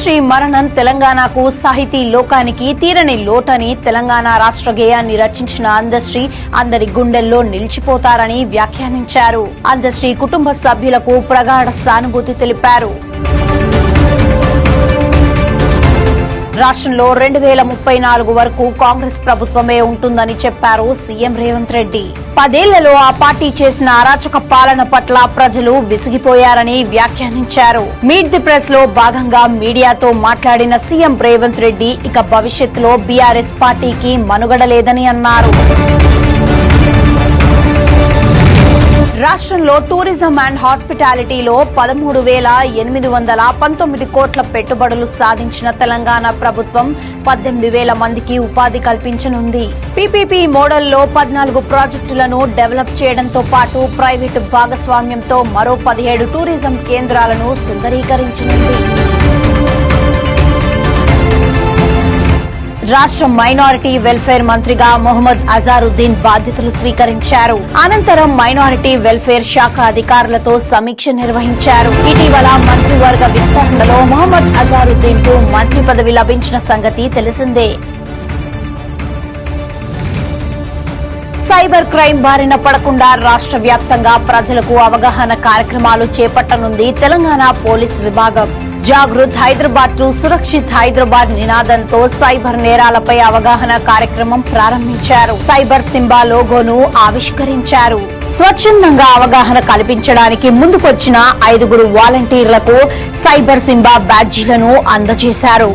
శ్రీ మరణం తెలంగాణకు సాహితీ లోకానికి తీరని లోటని తెలంగాణ రాష్ట్ర గేయాన్ని రచించిన అందశ్రీ అందరి గుండెల్లో నిలిచిపోతారని వ్యాఖ్యానించారు. అందశ్రీ కుటుంబ సభ్యులకు ప్రగాఢ సానుభూతి తెలిపారు. రాష్ట్రంలో రెండు వేల ముప్పై నాలుగు వరకు కాంగ్రెస్ ప్రభుత్వమే ఉంటుందని చెప్పారు సీఎం రేవంత్ రెడ్డి. పదేళ్ళలో ఆ పార్టీ చేసిన అరాచక పాలన పట్ల ప్రజలు విసిగిపోయారని వ్యాఖ్యానించారు. మీట్ ది ప్రెస్లో భాగంగా మీడియాతో మాట్లాడిన సీఎం రేవంత్ రెడ్డి ఇక భవిష్యత్తులో బీఆర్ఎస్ పార్టీకి మనుగడ లేదని అన్నారు. రాష్ట్రంలో టూరిజం అండ్ హాస్పిటాలిటీలో పదమూడు వేల ఎనిమిది వందల పంతొమ్మిది కోట్ల పెట్టుబడులు సాధించిన తెలంగాణ ప్రభుత్వం పద్దెనిమిది వేల మందికి ఉపాధి కల్పించనుంది. పీపీపీ మోడల్లో పద్నాలుగు ప్రాజెక్టులను డెవలప్ చేయడంతో పాటు ప్రైవేటు భాగస్వామ్యంతో మరో పదిహేడు టూరిజం కేంద్రాలను సుందరీకరించనుంది. రాష్ట్ర మైనారిటీ వెల్ఫేర్ మంత్రిగా మొహమ్మద్ అజారుద్దీన్ బాధ్యతలు స్వీకరించారు. అనంతరం మైనారిటీ వెల్ఫేర్ శాఖ అధికారులతో సమీక్ష నిర్వహించారు. ఇటీవల మంత్రివర్గ విస్తరణలో మొహమ్మద్ అజారుద్దీన్కు మంత్రి పదవి లభించిన సంగతి తెలిసిందే. సైబర్ క్రైమ్ బారిన పడకుండా రాష్ట్ర వ్యాప్తంగా ప్రజలకు అవగాహన కార్యక్రమాలు చేపట్టనుంది తెలంగాణ పోలీస్ విభాగం. జాగృత్ హైదరాబాద్ టు సురక్షిత్ హైదరాబాద్ నినాదంతో సైబర్ నేరాలపై అవగాహన కార్యక్రమం ప్రారంభించారు. సైబర్ సింబా లోగోను ఆవిష్కరించారు. స్వచ్ఛందంగా అవగాహన కల్పించడానికి ముందుకొచ్చిన ఐదుగురు వాలంటీర్లకు సైబర్ సింబా బ్యాడ్జీలను అందజేశారు.